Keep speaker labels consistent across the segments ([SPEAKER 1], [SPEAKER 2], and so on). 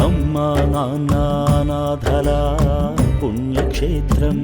[SPEAKER 1] అమ్మా నాన్న అనాథల పుణ్యక్షేత్రం.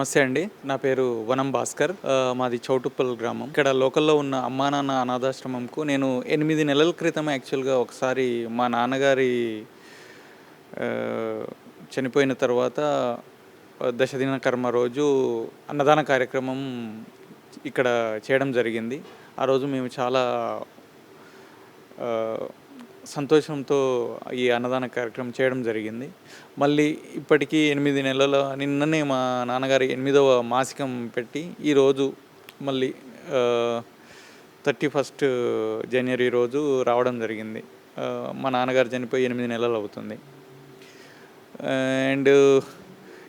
[SPEAKER 2] నమస్తే అండి. నా పేరు వనం భాస్కర్. మాది చౌటుప్పల్ గ్రామం. ఇక్కడ లోకల్లో ఉన్న అమ్మా నాన్న అనాథాశ్రమంకు నేను ఎనిమిది నెలల క్రితం యాక్చువల్గా ఒకసారి మా నాన్నగారి చనిపోయిన తర్వాత దశదిన కర్మ రోజు అన్నదాన కార్యక్రమం ఇక్కడ చేయడం జరిగింది. ఆ రోజు మేము చాలా సంతోషంతో ఈ అన్నదాన కార్యక్రమం చేయడం జరిగింది. మళ్ళీ ఇప్పటికీ ఎనిమిది నెలల నిన్ననే మా నాన్నగారి ఎనిమిదవ మాసికం పెట్టి ఈరోజు మళ్ళీ థర్టీ ఫస్ట్ జనవరి రోజు రావడం జరిగింది. మా నాన్నగారు చనిపోయి ఎనిమిది నెలలు అవుతుంది. అండ్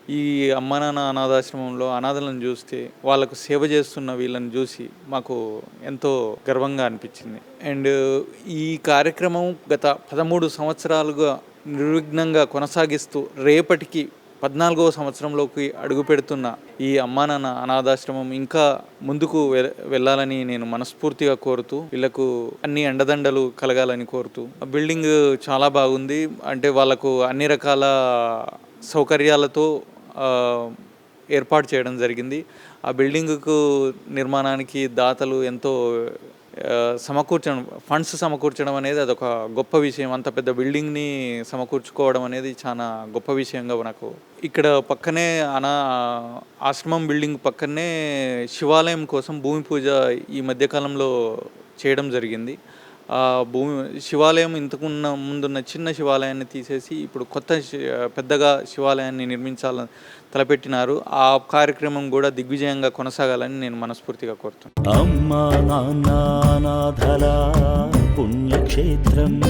[SPEAKER 2] ఈ అమ్మ నాన్న అనాథాశ్రమంలో అనాథలను చూస్తే వాళ్ళకు సేవ చేస్తున్న వీళ్ళని చూసి మాకు ఎంతో గర్వంగా అనిపించింది. అండ్ ఈ కార్యక్రమం గత పదమూడు సంవత్సరాలుగా నిర్విఘ్నంగా కొనసాగిస్తూ రేపటికి పద్నాలుగవ సంవత్సరంలోకి అడుగు పెడుతున్న ఈ అమ్మా నాన్న అనాథాశ్రమం ఇంకా ముందుకు వె- వెళ్ళాలని నేను మనస్ఫూర్తిగా కోరుతూ వీళ్ళకు అన్ని అండదండలు కలగాలని కోరుతూ ఆ బిల్డింగ్ చాలా బాగుంది. అంటే వాళ్ళకు అన్ని రకాల సౌకర్యాలతో ఏర్పాటు చేయడం జరిగింది. ఆ బిల్డింగ్కు నిర్మాణానికి దాతలు ఎంతో సమకూర్చడం ఫండ్స్ సమకూర్చడం అనేది అదొక గొప్ప విషయం. అంత పెద్ద బిల్డింగ్ని సమకూర్చుకోవడం అనేది చాలా గొప్ప విషయంగా నాకు ఇక్కడ పక్కనే అనా ఆశ్రమం బిల్డింగ్ పక్కనే శివాలయం కోసం భూమి పూజ ఈ మధ్యకాలంలో చేయడం జరిగింది. భూమి శివాలయం ఇంతకున్న ముందున్న చిన్న శివాలయాన్ని తీసేసి ఇప్పుడు కొత్త శి- పెద్దగా శివాలయాన్ని నిర్మించాలని తలపెట్టినారు. ఆ కార్యక్రమం కూడా దిగ్విజయంగా కొనసాగాలని నేను మనస్ఫూర్తిగా కోరుతున్నాను.
[SPEAKER 1] పుణ్యక్షేత్రం.